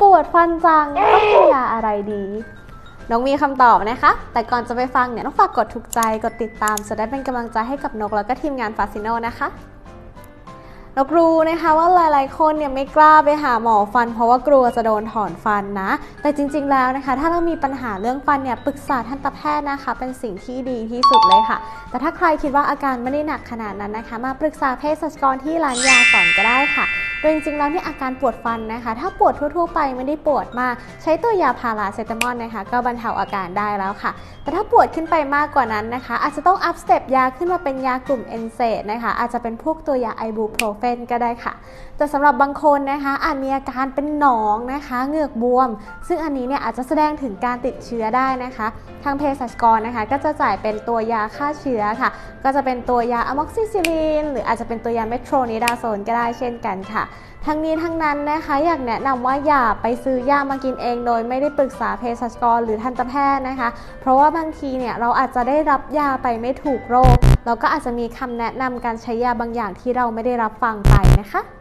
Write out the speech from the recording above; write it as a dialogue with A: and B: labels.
A: ปวดฟันจังต้องกินยาอะไรดี น้องมีคำตอบนะคะ แต่ก่อนจะไปฟังเนี่ยต้องฝากกดถูกใจกดติดตาม จะได้เป็นกำลังใจให้กับนกแล้วก็ทีมงานฟาซิโนนะคะนกรู้นะคะว่าหลายๆ คนเนี่ยไม่กล้าไปหาหมอฟัน เพราะว่ากลัวจะโดนถอนฟันนะ แต่จริงๆแล้วนะคะ ถ้าเรามีปัญหาเรื่องฟันเนี่ยปรึกษาทันตแพทย์นะคะ เป็นสิ่งที่ดีที่สุดเลยค่ะ แต่ถ้าใครคิดว่าอาการไม่ได้หนักขนาดนั้นนะคะ มาปรึกษาเภสัชกรที่ร้านยาก่อนก็ได้ค่ะ โดยจริงๆแล้วเนี่ยอาการปวดฟันนะคะ ถ้าปวดทั่ว ๆ ไปไม่ได้ปวดมาก ใช้ตัวยาพาราเซตามอลนะคะ ก็บรรเทาอาการได้แล้วค่ะ แต่ถ้าปวดขึ้นไปมากกว่านั้นนะคะ อาจจะต้องอัพสเต็ปยาขึ้นมาเป็นยากลุ่มเอนเซดนะคะ อาจจะเป็นพวกตัวยาไอบูโปรเฟนก็ได้ค่ะ แต่สำหรับบางคนนะคะอาจมีอาการเป็นหนองนะคะเหงือกบวม ซึ่งอันนี้เนี่ยอาจจะแสดงถึงการติดเชื้อได้นะคะ ทางเภสัชกรนะคะ ก็จะจ่ายเป็นตัวยาฆ่าเชื้อค่ะ ก็จะเป็นตัวยาอะม็อกซิซิลินหรืออาจจะเป็นตัวยาเมโทรนิดาโซนก็ได้เช่นกันค่ะทั้งนี้ทั้งนั้นนะคะอยากแนะนำว่าอย่าไปซื้อยามากินเองโดยไม่ได้ปรึกษาเภสัชกรหรือทันตแพทย์นะคะ เพราะว่าบางทีเนี่ยเราอาจจะได้รับยาไปไม่ถูกโรคเราก็อาจจะมีคำแนะนำการใช้ยาบางอย่างที่เราไม่ได้รับฟังไปนะคะ